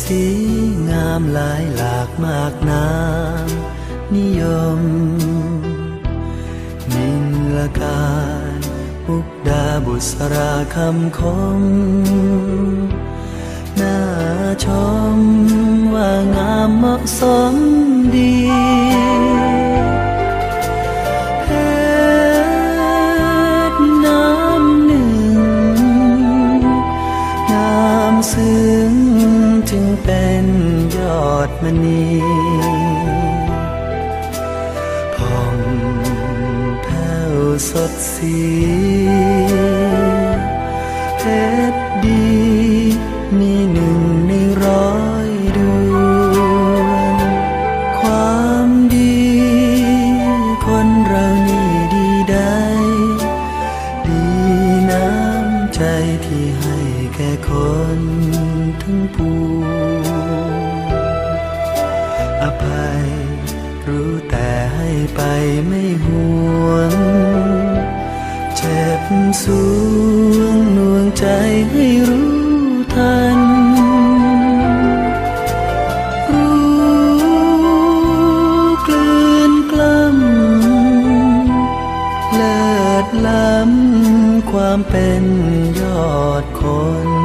สีงามหลายหลากมากน้ำนิยม นินละกายมุกดาบุษราคำคม น่าชมว่างามเหมาะสมดีเพชรน้ำหนึ่งงามซึ้ง จึงเป็นยอดมณีผ่องแผ้วสดสีเห็น นทั้งปวงอภัย รู้แต่ให้ไปไม่ห่วง เจ็บสวงหน่วงใจให้รู้ทัน รู้กลืนกล้ำเลิศล้ำความเป็นยอดคน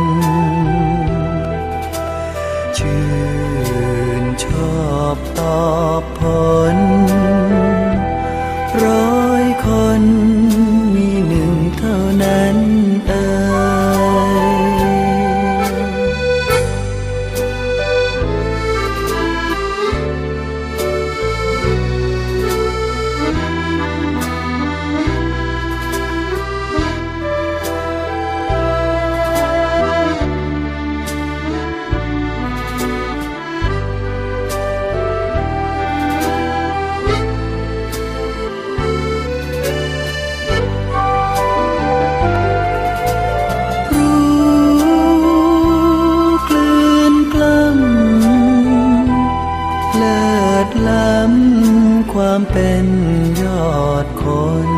ยอดคน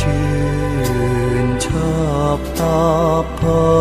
ชื่นชอบตอบพอ